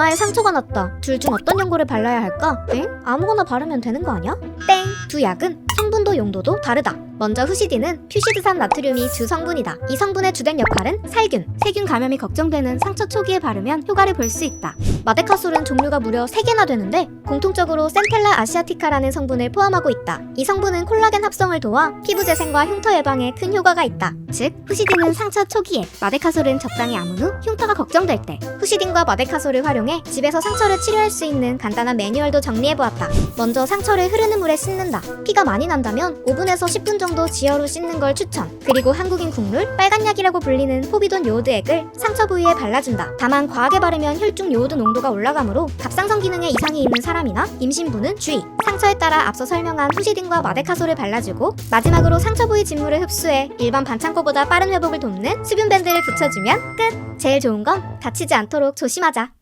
이마에 상처가 났다. 둘 중 어떤 연고를 발라야 할까? 엥? 아무거나 바르면 되는 거 아니야? 땡! 두 약은 성분도 용도도 다르다. 먼저 후시딘은 퓨시드산 나트륨이 주 성분이다. 이 성분의 주된 역할은 살균, 세균 감염이 걱정되는 상처 초기에 바르면 효과를 볼 수 있다. 마데카솔은 종류가 무려 3개나 되는데 공통적으로 센텔라 아시아티카라는 성분을 포함하고 있다. 이 성분은 콜라겐 합성을 도와 피부 재생과 흉터 예방에 큰 효과가 있다. 즉, 후시딘은 상처 초기에, 마데카솔은 적당히 아문 후 흉터가 걱정될 때, 후시딘과 마데카솔을 활용해 집에서 상처를 치료할 수 있는 간단한 매뉴얼도 정리해보았다. 먼저 상처를 흐르는 물에 씻는다. 피가 많이 난다면 5분에서 10분 정도 지혈로 씻는 걸 추천. 그리고 한국인 국룰, 빨간약이라고 불리는 포비돈 요오드 액을 상처 부위에 발라준다. 다만 과하게 바르면 혈중 요오드 농도가 올라가므로 갑상선 기능에 이상이 있는 사람이나 임신부는 주의. 상처에 따라 앞서 설명한 후시딘과 마데카솔을 발라주고 마지막으로 상처 부위 진물을 흡수해 일반 반창고보다 빠른 회복을 돕는 수분 밴드를 붙여주면 끝. 제일 좋은 건 다치지 않도록 조심하자.